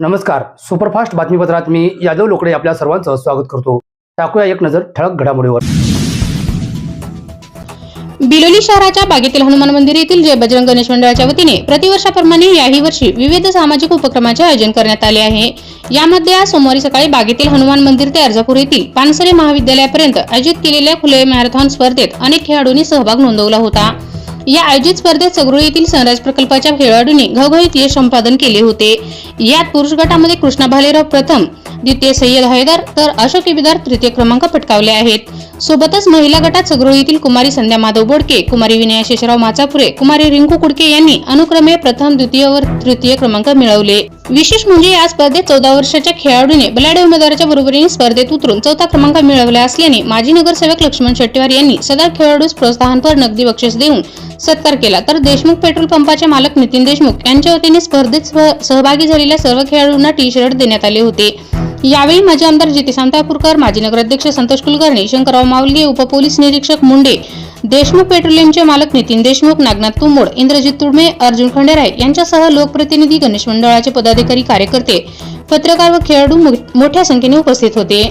नमस्कार. सुपरफास्ट बातमीपत्रात मी यादव लोकडे आपल्या सर्वांचं स्वागत करतो. टाकूया एक नजर ठळक घडामोडीवर. बिलोली शहराच्या बागेतील हनुमान मंदिर येथील जय बजरंग गणेश मंडळाच्या वतीने प्रतिवर्षाप्रमाणे याही वर्षी विविध सामाजिक उपक्रमाचे आयोजन करण्यात आले आहे. यामध्ये आज सोमवारी सकाळी बागेतील हनुमान मंदिर ते अर्जापूर येथील पानसरे महाविद्यालयापर्यंत आयोजित केलेल्या खुले मॅरेथॉन स्पर्धेत अनेक खेळाडूंनी सहभाग नोंदवला होता. या आयोजित स्पर्धेत सगळू येथील सनराज प्रकल्पाच्या खेळाडूंनी घवघवीत यश संपादन केले होते. यात पुरुष गटामध्ये कृष्णा भालेराव प्रथम द्वितीय सय्यद हैदर तर अशोक इबिदार तृतीय क्रमांक पटकावले आहेत. सोबतच महिला गटात सगरोळीतील येथील कुमारी संध्या माधव बोडके कुमारी विनया शेषराव माचापुरे कुमारी रिंकू कुडके यांनी अनुक्रमे प्रथम द्वितीय व तृतीय क्रमांक मिळवले. विशेष म्हणजे या स्पर्धेत चौदा वर्षाच्या खेळाडूने बलाढ्य उमेदवाराच्या बरोबरीने स्पर्धेत उतरून चौथा क्रमांक मिळवला असल्याने माजी नगरसेवक लक्ष्मण शेट्टीवार यांनी सदर खेळाडूस प्रोत्साहनपर नगदी बक्षीस देऊन सत्कार केला. तर देशमुख पेट्रोल पंपाचे मालक नितीन देशमुख यांच्या वतीने स्पर्धेत सह- सहभागी झालेल्या सर्व खेळाडूंना टी शर्ट देण्यात आले होते. यावेळी माजी आमदार जिते सांतापूरकर माजी नगराध्यक्ष संतोष कुलकर्णी शंकरराव मावलगे उपपोलीस निरीक्षक मुंडे देशमुख पेट्रोलियमचे मालक नितीन देशमुख नागनाथ तुंबोड इंद्रजित तुडमे अर्जुन खंडेराय यांच्यासह लोकप्रतिनिधी गणेश मंडळाचे पदाधिकारी कार्यकर्ते पत्रकार व खेळाडू मो- मोठ्या संख्येने उपस्थित होते.